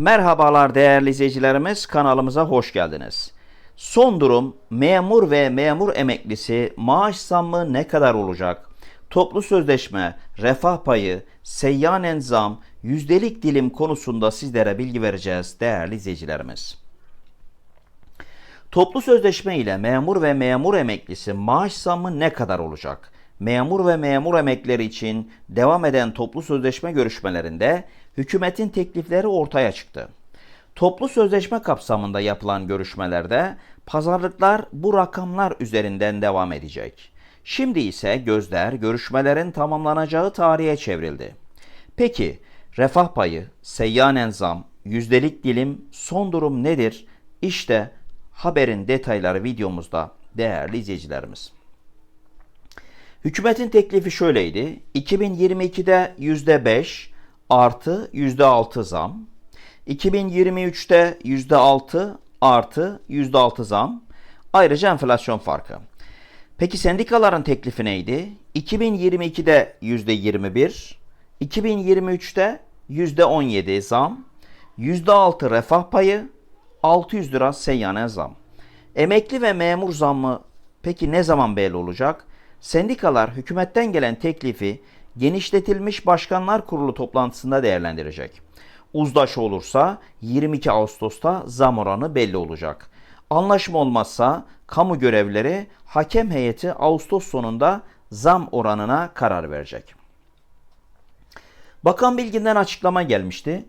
Merhabalar değerli izleyicilerimiz kanalımıza hoş geldiniz. Son durum memur ve memur emeklisi maaş zammı ne kadar olacak? Toplu sözleşme, refah payı, seyyanen zam, yüzdelik dilim konusunda sizlere bilgi vereceğiz değerli izleyicilerimiz. Toplu sözleşme ile memur ve memur emeklisi maaş zammı ne kadar olacak? Memur ve memur emekleri için devam eden toplu sözleşme görüşmelerinde hükümetin teklifleri ortaya çıktı. Toplu sözleşme kapsamında yapılan görüşmelerde pazarlıklar bu rakamlar üzerinden devam edecek. Şimdi ise gözler görüşmelerin tamamlanacağı tarihe çevrildi. Peki refah payı, seyyanen zam, yüzdelik dilim son durum nedir? İşte haberin detayları videomuzda değerli izleyicilerimiz. Hükümetin teklifi şöyleydi. 2022'de %5 artı %6 zam. 2023'te %6 artı %6 zam. Ayrıca enflasyon farkı. Peki sendikaların teklifi neydi? 2022'de %21, 2023'te %17 zam, %6 refah payı, 600 lira seyyanen zam. Emekli ve memur zammı peki ne zaman belli olacak? Sendikalar hükümetten gelen teklifi genişletilmiş Başkanlar Kurulu toplantısında değerlendirecek. Uzlaşı olursa 22 Ağustos'ta zam oranı belli olacak. Anlaşma olmazsa kamu görevlileri hakem heyeti Ağustos sonunda zam oranına karar verecek. Bakan Bilgin'den açıklama gelmişti.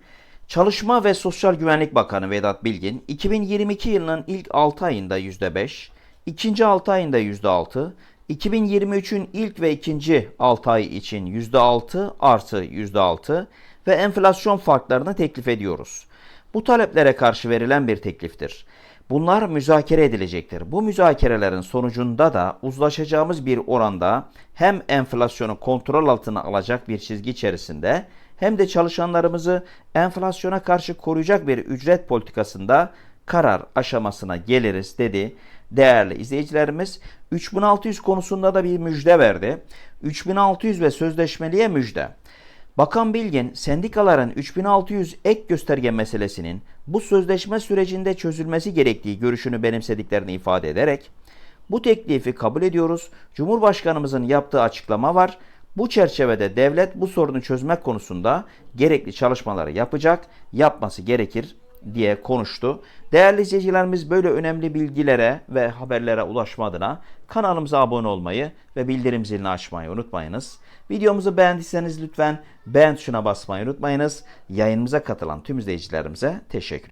Çalışma ve Sosyal Güvenlik Bakanı Vedat Bilgin, 2022 yılının ilk 6 ayında %5, ikinci 6 ayında %6, 2023'ün ilk ve ikinci 6 ay için %6 artı %6 ve enflasyon farklarını teklif ediyoruz. Bu taleplere karşı verilen bir tekliftir. Bunlar müzakere edilecektir. Bu müzakerelerin sonucunda da uzlaşacağımız bir oranda hem enflasyonu kontrol altına alacak bir çizgi içerisinde hem de çalışanlarımızı enflasyona karşı koruyacak bir ücret politikasında karar aşamasına geliriz dedi. Değerli izleyicilerimiz 3600 konusunda da bir müjde verdi. 3600 ve sözleşmeliye müjde. Bakan Bilgin, sendikaların 3600 ek gösterge meselesinin bu sözleşme sürecinde çözülmesi gerektiği görüşünü benimsediklerini ifade ederek, bu teklifi kabul ediyoruz. Cumhurbaşkanımızın yaptığı açıklama var. Bu çerçevede devlet bu sorunu çözmek konusunda gerekli çalışmaları yapacak, yapması gerekir diye konuştu. Değerli izleyicilerimiz böyle önemli bilgilere ve haberlere ulaşma adına kanalımıza abone olmayı ve bildirim zilini açmayı unutmayınız. Videomuzu beğendiyseniz lütfen beğen tuşuna basmayı unutmayınız. Yayınımıza katılan tüm izleyicilerimize teşekkür